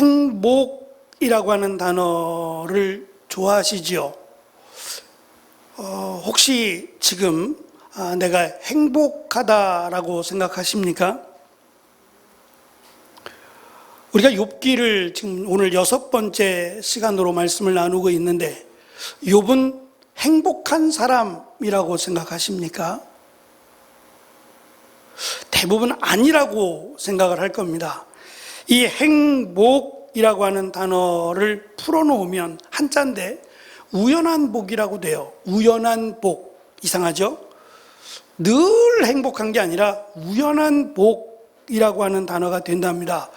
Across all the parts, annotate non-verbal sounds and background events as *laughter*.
행복이라고 하는 단어를 좋아하시지요? 어, 혹시 지금 아, 내가 행복하다라고 생각하십니까? 우리가 욥기를 지금 오늘 여섯 번째 시간으로 말씀을 나누고 있는데 욥은 행복한 사람이라고 생각하십니까? 대부분 아니라고 생각을 할 겁니다. 이 행복 이라고 하는 단어를 풀어놓으면 한자인데 우연한 복이라고 돼요. 우연한 복. 이상하죠? 늘 행복한 게 아니라 우연한 복이라고 하는 단어가 된답니다.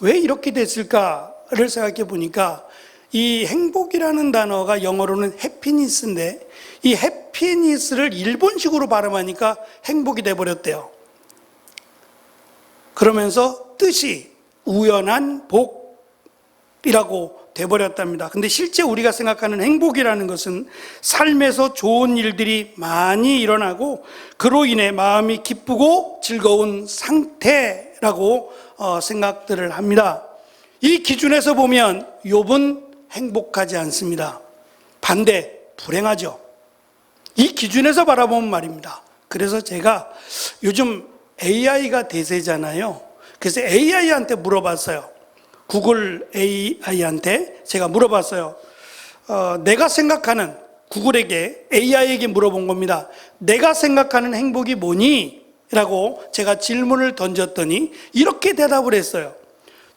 왜 이렇게 됐을까를 생각해 보니까 이 행복이라는 단어가 영어로는 해피니스인데 이 해피니스를 일본식으로 발음하니까 행복이 돼 버렸대요. 그러면서 뜻이 우연한 복 이라고 돼버렸답니다. 근데 실제 우리가 생각하는 행복이라는 것은 삶에서 좋은 일들이 많이 일어나고 그로 인해 마음이 기쁘고 즐거운 상태라고 어, 생각들을 합니다. 이 기준에서 보면 욥은 행복하지 않습니다. 반대 불행하죠. 이 기준에서 바라보면 말입니다. 그래서 제가 요즘 AI가 대세잖아요. 그래서 AI한테 물어봤어요. 구글 AI한테 제가 물어봤어요. 어, 내가 생각하는 구글에게 AI에게 물어본 겁니다. 내가 생각하는 행복이 뭐니? 라고 제가 질문을 던졌더니 이렇게 대답을 했어요.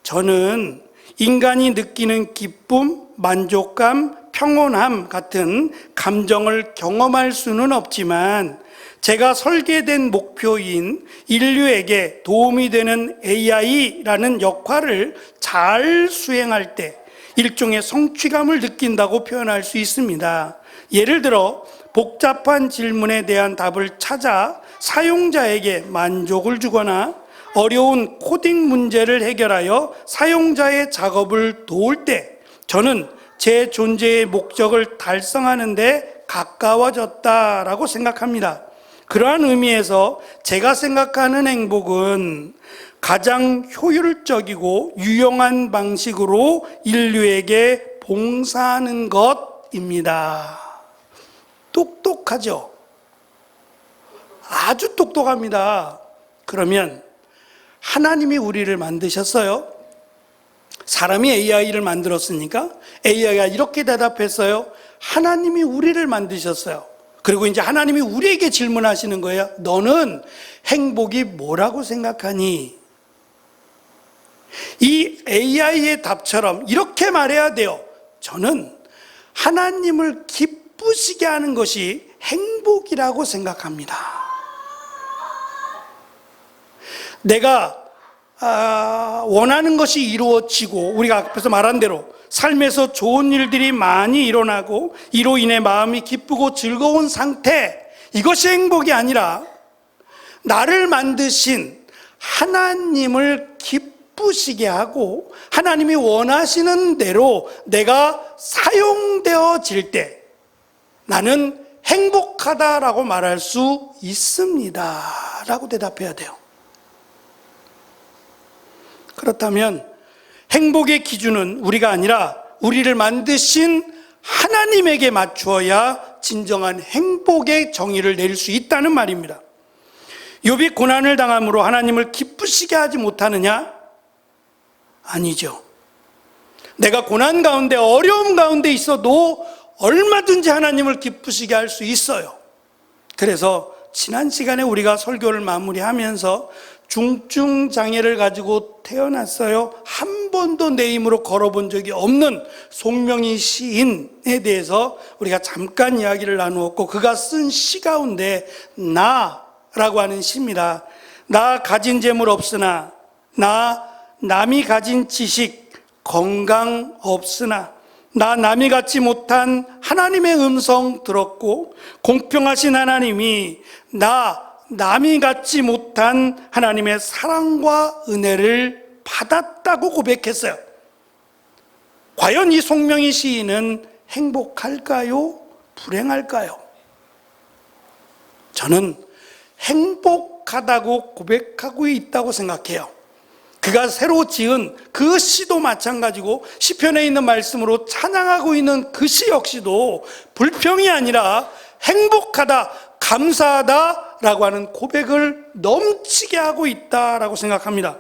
저는 인간이 느끼는 기쁨, 만족감, 평온함 같은 감정을 경험할 수는 없지만 제가 설계된 목표인 인류에게 도움이 되는 AI라는 역할을 잘 수행할 때 일종의 성취감을 느낀다고 표현할 수 있습니다. 예를 들어 복잡한 질문에 대한 답을 찾아 사용자에게 만족을 주거나 어려운 코딩 문제를 해결하여 사용자의 작업을 도울 때 저는 제 존재의 목적을 달성하는데 가까워졌다라고 생각합니다. 그러한 의미에서 제가 생각하는 행복은 가장 효율적이고 유용한 방식으로 인류에게 봉사하는 것입니다. 똑똑하죠? 아주 똑똑합니다. 그러면 하나님이 우리를 만드셨어요. 사람이 AI를 만들었으니까 AI가 이렇게 대답했어요. 하나님이 우리를 만드셨어요. 그리고 이제 하나님이 우리에게 질문하시는 거예요. 너는 행복이 뭐라고 생각하니? 이 AI의 답처럼 이렇게 말해야 돼요. 저는 하나님을 기쁘시게 하는 것이 행복이라고 생각합니다. 내가 아, 원하는 것이 이루어지고 우리가 앞에서 말한 대로 삶에서 좋은 일들이 많이 일어나고 이로 인해 마음이 기쁘고 즐거운 상태 이것이 행복이 아니라 나를 만드신 하나님을 기쁘시게 하고 하나님이 원하시는 대로 내가 사용되어질 때 나는 행복하다라고 말할 수 있습니다. 라고 대답해야 돼요. 그렇다면 행복의 기준은 우리가 아니라 우리를 만드신 하나님에게 맞추어야 진정한 행복의 정의를 내릴 수 있다는 말입니다. 욥이 고난을 당함으로 하나님을 기쁘시게 하지 못하느냐? 아니죠. 내가 고난 가운데 어려움 가운데 있어도 얼마든지 하나님을 기쁘시게 할 수 있어요. 그래서 지난 시간에 우리가 설교를 마무리하면서 중증 장애를 가지고 태어났어요. 한 번도 내 힘으로 걸어본 적이 없는 송명희 시인에 대해서 우리가 잠깐 이야기를 나누었고 그가 쓴 시 가운데 나라고 하는 시입니다. 나 가진 재물 없으나 나 남이 가진 지식 건강 없으나 나 남이 갖지 못한 하나님의 음성 들었고 공평하신 하나님이 나 남이 갖지 못한 하나님의 사랑과 은혜를 받았다고 고백했어요. 과연 이 송명희 시인은 행복할까요? 불행할까요? 저는 행복하다고 고백하고 있다고 생각해요. 그가 새로 지은 그 시도 마찬가지고 시편에 있는 말씀으로 찬양하고 있는 그 시 역시도 불평이 아니라 행복하다, 감사하다라고 하는 고백을 넘치게 하고 있다라고 생각합니다.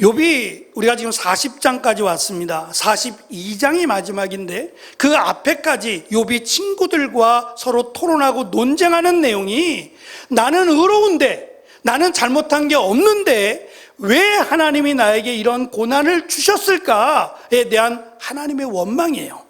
욥이 우리가 지금 40장까지 왔습니다. 42장이 마지막인데 그 앞에까지 욥이 친구들과 서로 토론하고 논쟁하는 내용이 나는 의로운데 나는 잘못한 게 없는데 왜 하나님이 나에게 이런 고난을 주셨을까에 대한 하나님의 원망이에요.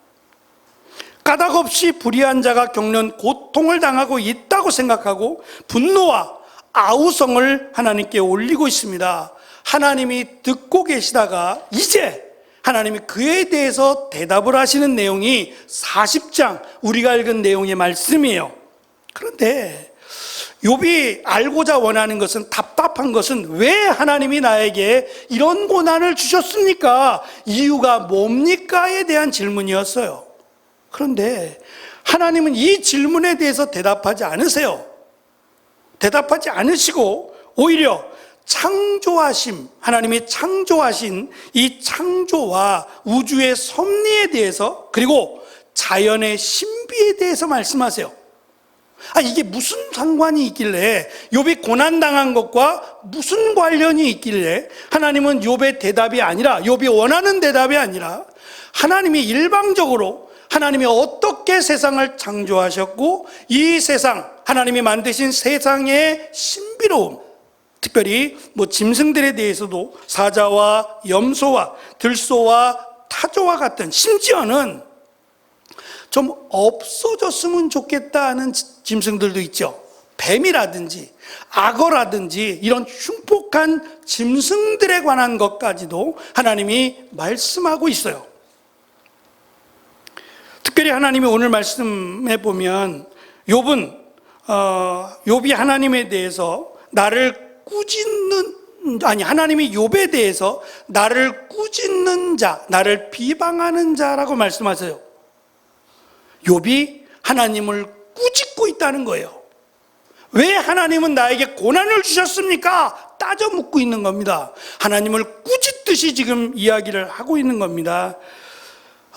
까닭 없이 불의한 자가 겪는 고통을 당하고 있다고 생각하고 분노와 아우성을 하나님께 올리고 있습니다. 하나님이 듣고 계시다가 이제 하나님이 그에 대해서 대답을 하시는 내용이 40장 우리가 읽은 내용의 말씀이에요. 그런데 욥이 알고자 원하는 것은 답답한 것은 왜 하나님이 나에게 이런 고난을 주셨습니까? 이유가 뭡니까에 대한 질문이었어요. 그런데 하나님은 이 질문에 대해서 대답하지 않으세요. 대답하지 않으시고 오히려 창조하심, 하나님이 창조하신 이 창조와 우주의 섭리에 대해서 그리고 자연의 신비에 대해서 말씀하세요. 아, 이게 무슨 상관이 있길래 욥이 고난 당한 것과 무슨 관련이 있길래 하나님은 욥의 대답이 아니라 욥이 원하는 대답이 아니라 하나님이 일방적으로 하나님이 어떻게 세상을 창조하셨고 이 세상 하나님이 만드신 세상의 신비로움 특별히 뭐 짐승들에 대해서도 사자와 염소와 들소와 타조와 같은 심지어는 좀 없어졌으면 좋겠다 하는 짐승들도 있죠. 뱀이라든지 악어라든지 이런 흉폭한 짐승들에 관한 것까지도 하나님이 말씀하고 있어요. 특별히 하나님이 오늘 말씀해 보면 욥은 어, 욥이 하나님에 대해서 나를 꾸짖는 아니 하나님이 욥에 대해서 나를 꾸짖는 자, 나를 비방하는 자라고 말씀하세요. 욥이 하나님을 꾸짖고 있다는 거예요. 왜 하나님은 나에게 고난을 주셨습니까? 따져 묻고 있는 겁니다. 하나님을 꾸짖듯이 지금 이야기를 하고 있는 겁니다.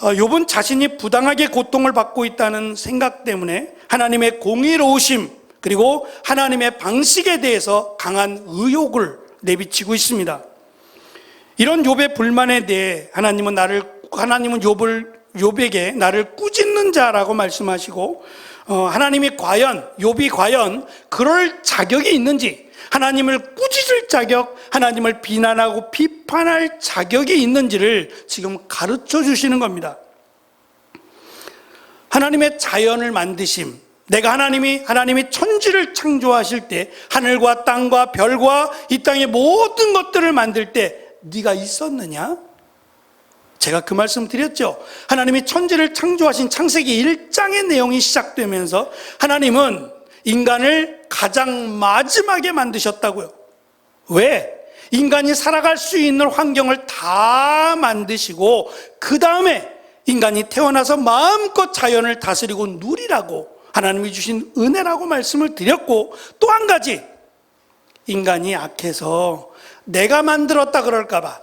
어, 욥은 자신이 부당하게 고통을 받고 있다는 생각 때문에 하나님의 공의로우심 그리고 하나님의 방식에 대해서 강한 의욕을 내비치고 있습니다. 이런 욥의 불만에 대해 하나님은 나를 하나님은 욥을 욥에게 나를 꾸짖는 자라고 말씀하시고 어, 하나님이 과연 욥이 과연 그럴 자격이 있는지 하나님을 꾸짖을 자격, 하나님을 비난하고 비판할 자격이 있는지를 지금 가르쳐 주시는 겁니다. 하나님의 자연을 만드심, 내가 하나님이 하나님이 천지를 창조하실 때 하늘과 땅과 별과 이 땅의 모든 것들을 만들 때 네가 있었느냐? 제가 그 말씀 드렸죠. 하나님이 천지를 창조하신 창세기 1장의 내용이 시작되면서 하나님은 인간을 가장 마지막에 만드셨다고요. 왜? 인간이 살아갈 수 있는 환경을 다 만드시고 그 다음에 인간이 태어나서 마음껏 자연을 다스리고 누리라고 하나님이 주신 은혜라고 말씀을 드렸고 또 한 가지 인간이 악해서 내가 만들었다 그럴까봐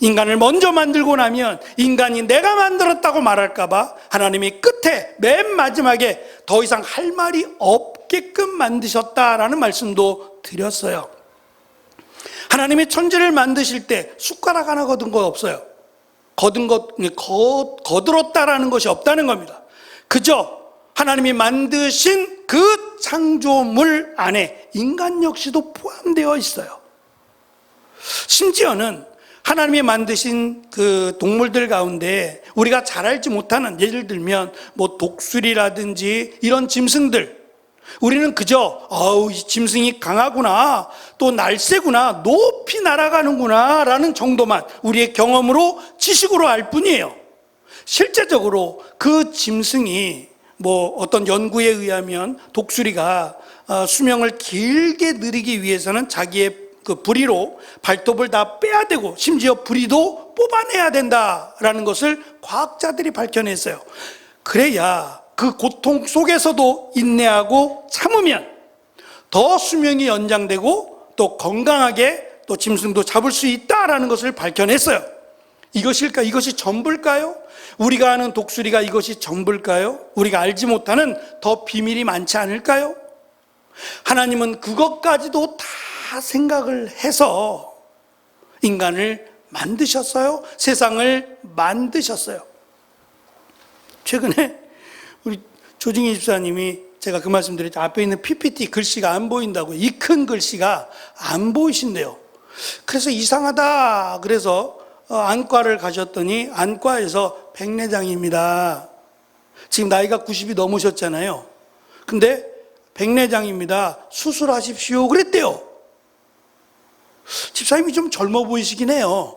인간을 먼저 만들고 나면 인간이 내가 만들었다고 말할까봐 하나님이 끝에 맨 마지막에 더 이상 할 말이 없게끔 만드셨다라는 말씀도 드렸어요. 하나님이 천지를 만드실 때 숟가락 하나 거둔 거 없어요. 거둔 것, 거, 거들었다라는 것이 없다는 겁니다. 그저 하나님이 만드신 그 창조물 안에 인간 역시도 포함되어 있어요. 심지어는 하나님이 만드신 그 동물들 가운데 우리가 잘 알지 못하는 예를 들면 뭐 독수리라든지 이런 짐승들 우리는 그저 아우 이 짐승이 강하구나 또 날쌔구나 높이 날아가는구나 라는 정도만 우리의 경험으로 지식으로 알 뿐이에요. 실제적으로 그 짐승이 뭐 어떤 연구에 의하면 독수리가 어, 수명을 길게 누리기 위해서는 자기의 그 부리로 발톱을 다 빼야 되고 심지어 부리도 뽑아내야 된다라는 것을 과학자들이 밝혀냈어요. 그래야 그 고통 속에서도 인내하고 참으면 더 수명이 연장되고 또 건강하게 또 짐승도 잡을 수 있다라는 것을 밝혀냈어요. 이것일까? 이것이 전부일까요? 우리가 아는 독수리가 이것이 전부일까요? 우리가 알지 못하는 더 비밀이 많지 않을까요? 하나님은 그것까지도 다 생각을 해서 인간을 만드셨어요. 세상을 만드셨어요. 최근에 우리 조중희 집사님이 제가 그 말씀 드렸죠. 앞에 있는 PPT 글씨가 안 보인다고. 이 큰 글씨가 안 보이신대요. 그래서 이상하다. 그래서 어, 안과를 가셨더니 안과에서 백내장입니다. 지금 나이가 90이 넘으셨잖아요. 근데 백내장입니다. 수술하십시오. 그랬대요. 집사님이 좀 젊어 보이시긴 해요.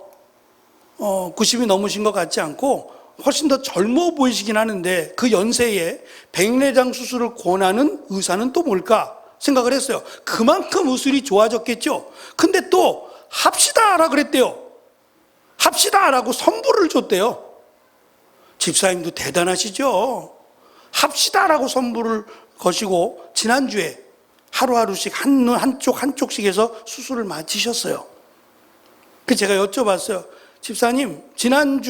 어, 90이 넘으신 것 같지 않고 훨씬 더 젊어 보이시긴 하는데 그 연세에 백내장 수술을 권하는 의사는 또 뭘까 생각을 했어요. 그만큼 의술이 좋아졌겠죠. 근데 또 합시다라 그랬대요. 합시다라고 선물을 줬대요. 집사님도 대단하시죠. 합시다라고 선물을 거시고 지난주에 하루하루씩 한눈 한쪽 한쪽씩 해서 수술을 마치셨어요. 그 제가 여쭤봤어요. 집사님, 지난주까지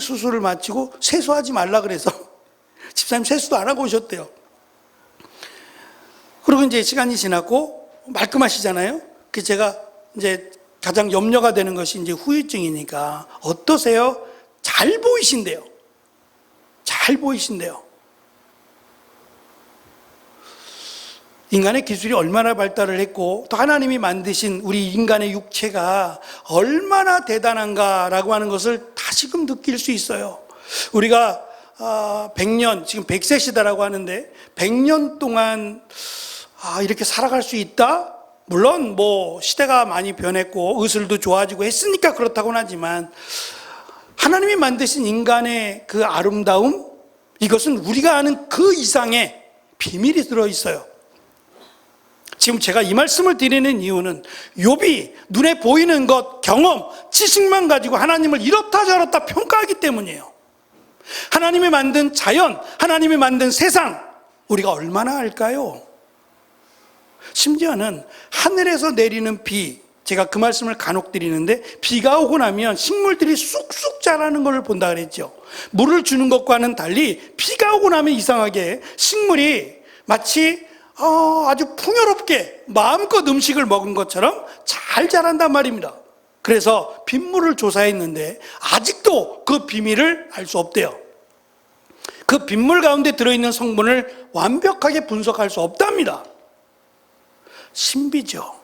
수술을 마치고 세수하지 말라 그래서 *laughs* 집사님 세수도 안 하고 오셨대요. 그리고 이제 시간이 지났고 말끔하시잖아요. 그 제가 이제 가장 염려가 되는 것이 이제 후유증이니까 어떠세요? 잘 보이신대요. 잘 보이신대요. 인간의 기술이 얼마나 발달을 했고 또 하나님이 만드신 우리 인간의 육체가 얼마나 대단한가라고 하는 것을 다시금 느낄 수 있어요. 우리가 100년, 지금 100세 시대라고 하는데 100년 동안 아, 이렇게 살아갈 수 있다? 물론 뭐 시대가 많이 변했고 의술도 좋아지고 했으니까 그렇다고는 하지만 하나님이 만드신 인간의 그 아름다움 이것은 우리가 아는 그 이상의 비밀이 들어 있어요. 지금 제가 이 말씀을 드리는 이유는 욥이 눈에 보이는 것, 경험, 지식만 가지고 하나님을 이렇다 저렇다 평가하기 때문이에요. 하나님이 만든 자연, 하나님이 만든 세상, 우리가 얼마나 알까요? 심지어는 하늘에서 내리는 비, 제가 그 말씀을 간혹 드리는데 비가 오고 나면 식물들이 쑥쑥 자라는 것을 본다 그랬죠. 물을 주는 것과는 달리 비가 오고 나면 이상하게 식물이 마치 어, 아주 풍요롭게 마음껏 음식을 먹은 것처럼 잘 자란단 말입니다. 그래서 빗물을 조사했는데 아직도 그 비밀을 알 수 없대요. 그 빗물 가운데 들어있는 성분을 완벽하게 분석할 수 없답니다. 신비죠.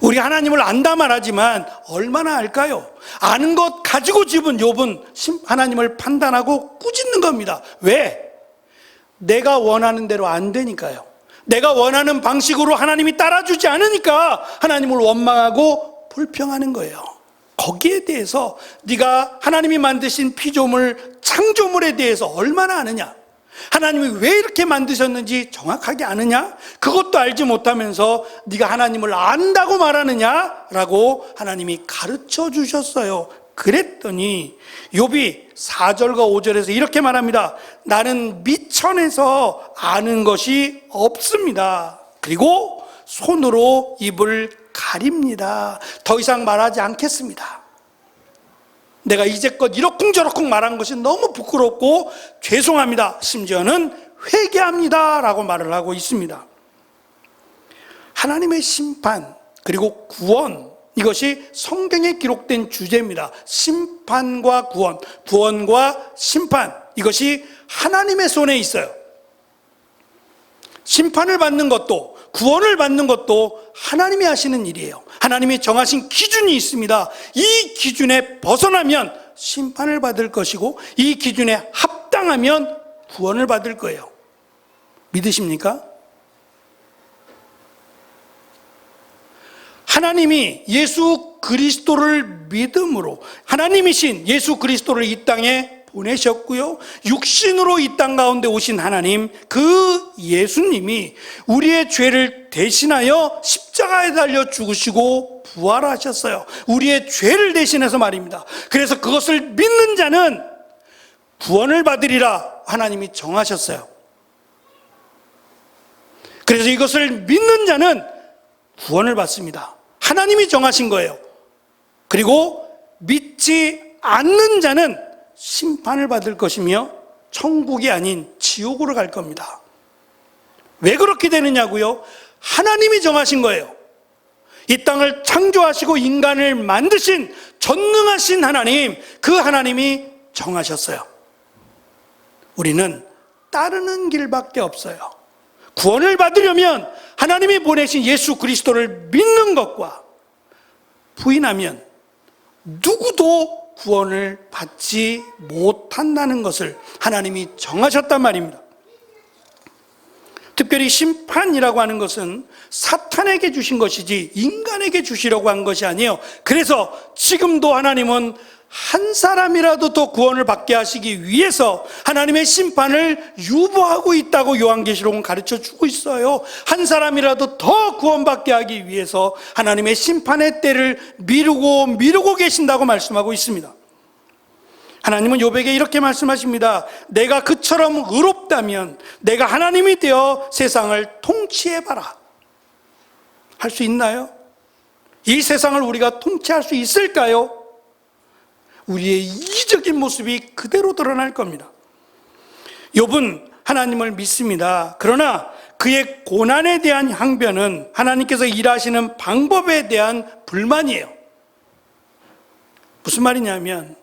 우리 하나님을 안다 말하지만 얼마나 알까요? 아는 것 가지고 집은 욥은 하나님을 판단하고 꾸짖는 겁니다. 왜? 내가 원하는 대로 안 되니까요. 내가 원하는 방식으로 하나님이 따라주지 않으니까 하나님을 원망하고 불평하는 거예요. 거기에 대해서 네가 하나님이 만드신 피조물 창조물에 대해서 얼마나 아느냐? 하나님이 왜 이렇게 만드셨는지 정확하게 아느냐? 그것도 알지 못하면서 네가 하나님을 안다고 말하느냐 라고 하나님이 가르쳐 주셨어요. 그랬더니 욥이 4절과 5절에서 이렇게 말합니다. 나는 미천에서 아는 것이 없습니다. 그리고 손으로 입을 가립니다. 더 이상 말하지 않겠습니다. 내가 이제껏 이러쿵저러쿵 말한 것이 너무 부끄럽고 죄송합니다. 심지어는 회개합니다. 라고 말을 하고 있습니다. 하나님의 심판, 그리고 구원, 이것이 성경에 기록된 주제입니다. 심판과 구원, 구원과 심판. 이것이 하나님의 손에 있어요. 심판을 받는 것도, 구원을 받는 것도 하나님이 하시는 일이에요. 하나님이 정하신 기준이 있습니다. 이 기준에 벗어나면 심판을 받을 것이고, 이 기준에 합당하면 구원을 받을 거예요. 믿으십니까? 하나님이 예수 그리스도를 믿음으로 하나님이신 예수 그리스도를 이 땅에 보내셨고요. 육신으로 이 땅 가운데 오신 하나님, 그 예수님이 우리의 죄를 대신하여 십자가에 달려 죽으시고 부활하셨어요. 우리의 죄를 대신해서 말입니다. 그래서 그것을 믿는 자는 구원을 받으리라 하나님이 정하셨어요. 그래서 이것을 믿는 자는 구원을 받습니다. 하나님이 정하신 거예요. 그리고 믿지 않는 자는 심판을 받을 것이며 천국이 아닌 지옥으로 갈 겁니다. 왜 그렇게 되느냐고요? 하나님이 정하신 거예요. 이 땅을 창조하시고 인간을 만드신 전능하신 하나님, 그 하나님이 정하셨어요. 우리는 따르는 길밖에 없어요. 구원을 받으려면 하나님이 보내신 예수 그리스도를 믿는 것과 부인하면 누구도 구원을 받지 못한다는 것을 하나님이 정하셨단 말입니다. 특별히 심판이라고 하는 것은 사탄에게 주신 것이지 인간에게 주시려고 한 것이 아니에요. 그래서 지금도 하나님은 한 사람이라도 더 구원을 받게 하시기 위해서 하나님의 심판을 유보하고 있다고 요한계시록은 가르쳐 주고 있어요. 한 사람이라도 더 구원받게 하기 위해서 하나님의 심판의 때를 미루고 미루고 계신다고 말씀하고 있습니다. 하나님은 요백에 이렇게 말씀하십니다. 내가 그처럼 의롭다면 내가 하나님이 되어 세상을 통치해 봐라. 할 수 있나요? 이 세상을 우리가 통치할 수 있을까요? 우리의 이기적인 모습이 그대로 드러날 겁니다. 욥은 하나님을 믿습니다. 그러나 그의 고난에 대한 항변은 하나님께서 일하시는 방법에 대한 불만이에요. 무슨 말이냐면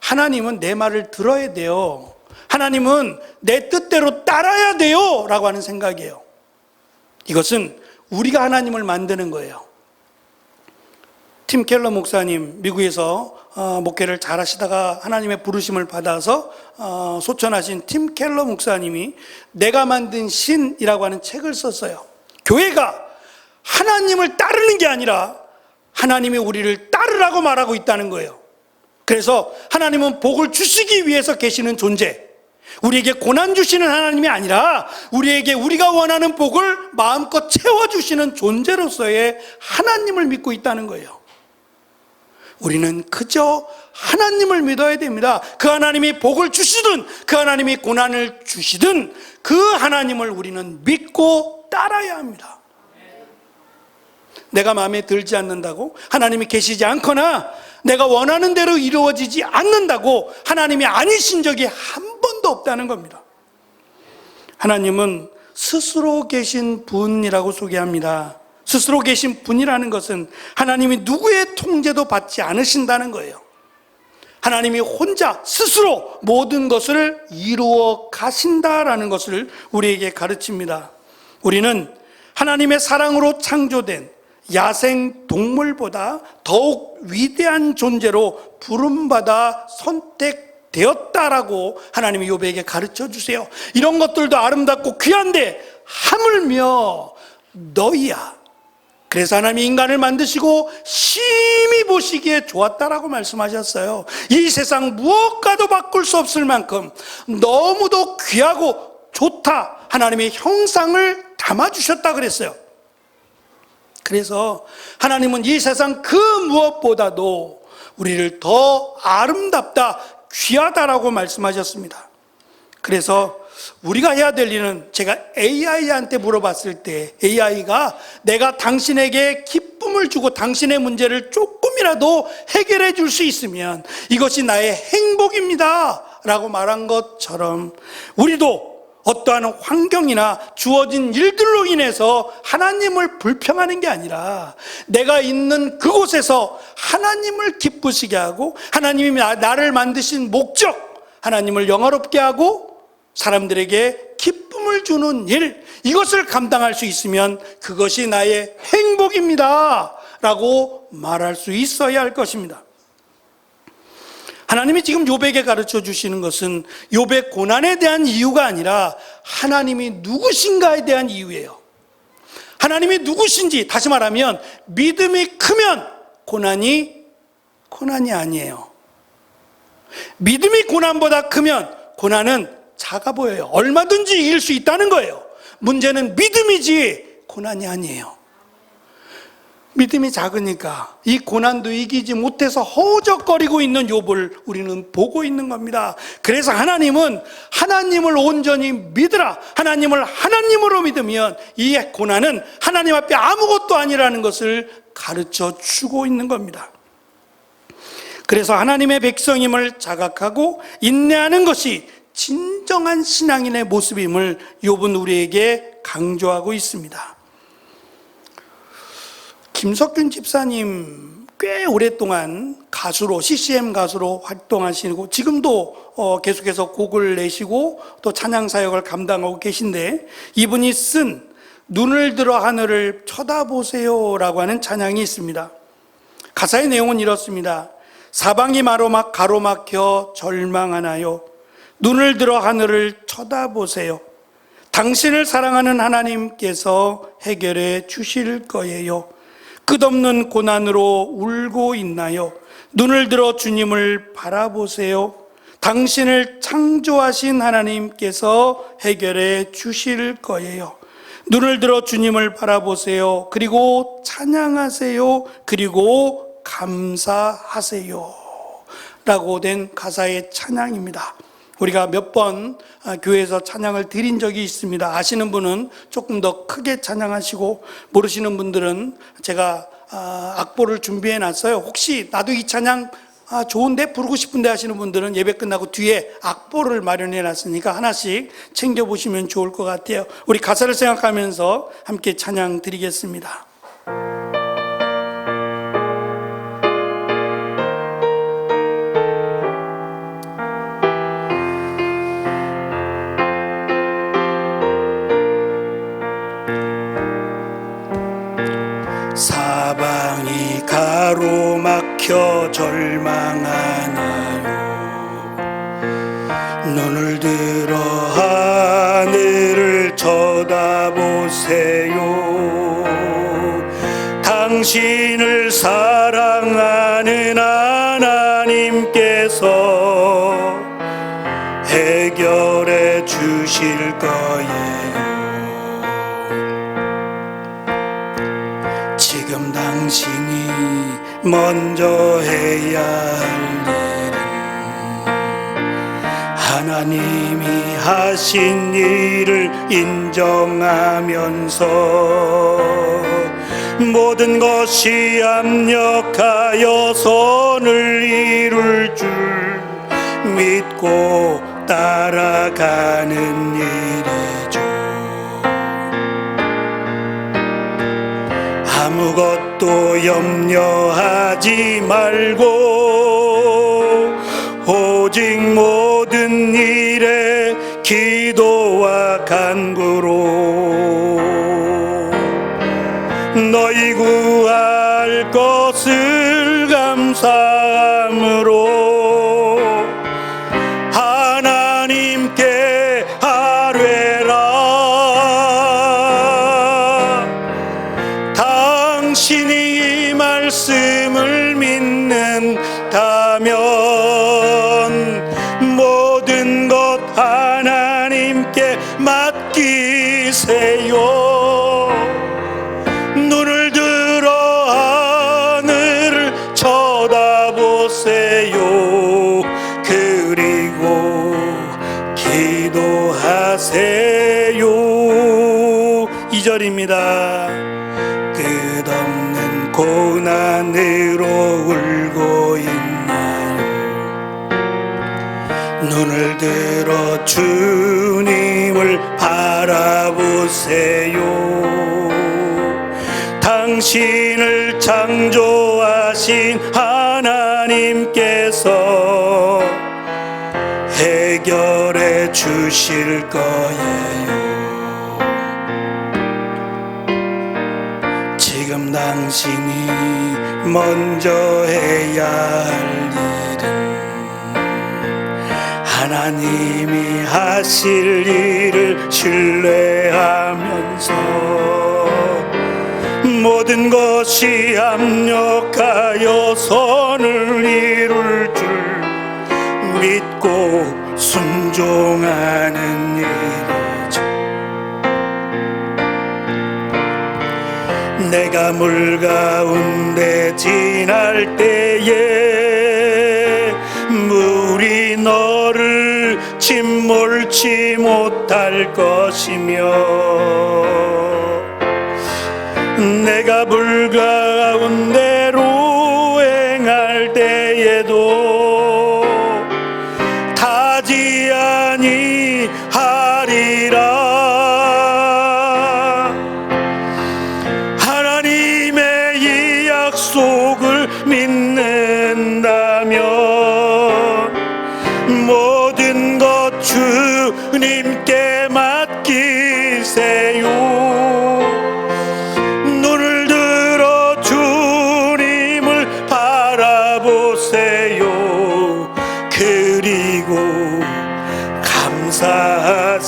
하나님은 내 말을 들어야 돼요. 하나님은 내 뜻대로 따라야 돼요. 라고 하는 생각이에요. 이것은 우리가 하나님을 만드는 거예요. 팀 켈러 목사님, 미국에서 어, 목회를 잘 하시다가 하나님의 부르심을 받아서 어, 소천하신 팀 켈러 목사님이 내가 만든 신이라고 하는 책을 썼어요. 교회가 하나님을 따르는 게 아니라 하나님이 우리를 따르라고 말하고 있다는 거예요. 그래서 하나님은 복을 주시기 위해서 계시는 존재. 우리에게 고난 주시는 하나님이 아니라 우리에게 우리가 원하는 복을 마음껏 채워주시는 존재로서의 하나님을 믿고 있다는 거예요. 우리는 그저 하나님을 믿어야 됩니다. 그 하나님이 복을 주시든 그 하나님이 고난을 주시든 그 하나님을 우리는 믿고 따라야 합니다. 내가 마음에 들지 않는다고 하나님이 계시지 않거나 내가 원하는 대로 이루어지지 않는다고 하나님이 아니신 적이 한 번도 없다는 겁니다. 하나님은 스스로 계신 분이라고 소개합니다. 스스로 계신 분이라는 것은 하나님이 누구의 통제도 받지 않으신다는 거예요. 하나님이 혼자 스스로 모든 것을 이루어 가신다라는 것을 우리에게 가르칩니다. 우리는 하나님의 사랑으로 창조된 야생 동물보다 더욱 위대한 존재로 부름받아 선택되었다라고 하나님이 요배에게 가르쳐 주세요. 이런 것들도 아름답고 귀한데 하물며 너희야. 그래서 하나님이 인간을 만드시고 심히 보시기에 좋았다라고 말씀하셨어요. 이 세상 무엇과도 바꿀 수 없을 만큼 너무도 귀하고 좋다. 하나님의 형상을 담아주셨다 그랬어요. 그래서 하나님은 이 세상 그 무엇보다도 우리를 더 아름답다, 귀하다라고 말씀하셨습니다. 그래서 우리가 해야 될 일은 제가 AI한테 물어봤을 때 AI가 내가 당신에게 기쁨을 주고 당신의 문제를 조금이라도 해결해 줄 수 있으면 이것이 나의 행복입니다. 라고 말한 것처럼 우리도 어떠한 환경이나 주어진 일들로 인해서 하나님을 불평하는 게 아니라 내가 있는 그곳에서 하나님을 기쁘시게 하고 하나님이 나를 만드신 목적, 하나님을 영화롭게 하고 사람들에게 기쁨을 주는 일, 이것을 감당할 수 있으면 그것이 나의 행복입니다. 라고 말할 수 있어야 할 것입니다. 하나님이 지금 요백에 가르쳐 주시는 것은 요백 고난에 대한 이유가 아니라 하나님이 누구신가에 대한 이유예요. 하나님이 누구신지 다시 말하면 믿음이 크면 고난이 고난이 아니에요. 믿음이 고난보다 크면 고난은 작아 보여요. 얼마든지 이길 수 있다는 거예요. 문제는 믿음이지 고난이 아니에요. 믿음이 작으니까 이 고난도 이기지 못해서 허우적거리고 있는 욥을 우리는 보고 있는 겁니다. 그래서 하나님은 하나님을 온전히 믿으라. 하나님을 하나님으로 믿으면 이 고난은 하나님 앞에 아무것도 아니라는 것을 가르쳐 주고 있는 겁니다. 그래서 하나님의 백성임을 자각하고 인내하는 것이 진정한 신앙인의 모습임을 욥은 우리에게 강조하고 있습니다. 김석균 집사님 꽤 오랫동안 가수로 CCM 가수로 활동하시고 지금도 어, 계속해서 곡을 내시고 또 찬양 사역을 감당하고 계신데 이분이 쓴 눈을 들어 하늘을 쳐다보세요라고 하는 찬양이 있습니다. 가사의 내용은 이렇습니다. 사방이 마로막 가로막혀 절망하나요? 눈을 들어 하늘을 쳐다보세요. 당신을 사랑하는 하나님께서 해결해 주실 거예요. 끝없는 고난으로 울고 있나요? 눈을 들어 주님을 바라보세요. 당신을 창조하신 하나님께서 해결해 주실 거예요. 눈을 들어 주님을 바라보세요. 그리고 찬양하세요. 그리고 감사하세요. 라고 된 가사의 찬양입니다. 우리가 몇 번 교회에서 찬양을 드린 적이 있습니다. 아시는 분은 조금 더 크게 찬양하시고 모르시는 분들은 제가 아, 악보를 준비해 놨어요. 혹시 나도 이 찬양 아, 좋은데 부르고 싶은데 하시는 분들은 예배 끝나고 뒤에 악보를 마련해 놨으니까 하나씩 챙겨 보시면 좋을 것 같아요. 우리 가사를 생각하면서 함께 찬양 드리겠습니다. 가로막혀 절망하나요 눈을 들어 하늘을 쳐다보세요. 당신을 사랑하는 하나님께서 해결해 주실 거예요. 지금 당신이 먼저 해야 할 일은 하나님이 하신 일을 인정하면서 모든 것이 압력하여 선을 이룰 줄 믿고 따라가는 일이 아무것도 염려하지 말고 오직 모든 일에 기도와 간구로 너희 구할 것을 감사함으로 울고 있나요? 눈을 들어 주님을 바라보세요. 당신을 창조하신 하나님께서 해결해 주실 거예요. 지금 당신이 먼저 해야 할 일은 하나님이 하실 일을 신뢰하면서 모든 것이 압력하여 선을 이룰 줄 믿고 순종하는 일 내가 물 가운데 지날 때에 물이 너를 침몰치 못할 것이며 내가 물 가운데로 맡기세요 눈을 들어 주님을 바라보세요. 그리고 감사하세요.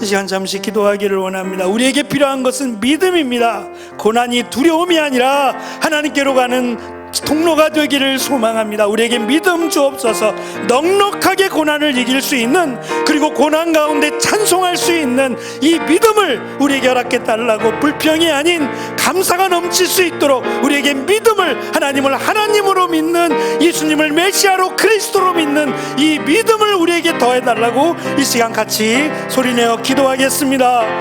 이 시간 잠시 기도하기를 원합니다. 우리에게 필요한 것은 믿음입니다. 고난이 두려움이 아니라 하나님께로 가는 통로가 되기를 소망합니다. 우리에게 믿음 주옵소서. 넉넉하게 고난을 이길 수 있는 그리고 고난 가운데 찬송할 수 있는 이 믿음을 우리에게 허락해 달라고 불평이 아닌 감사가 넘칠 수 있도록 우리에게 믿음을 하나님을 하나님으로 믿는 예수님을 메시아로 그리스도로 믿는 이 믿음을 우리에게 더해 달라고 이 시간 같이 소리내어 기도하겠습니다.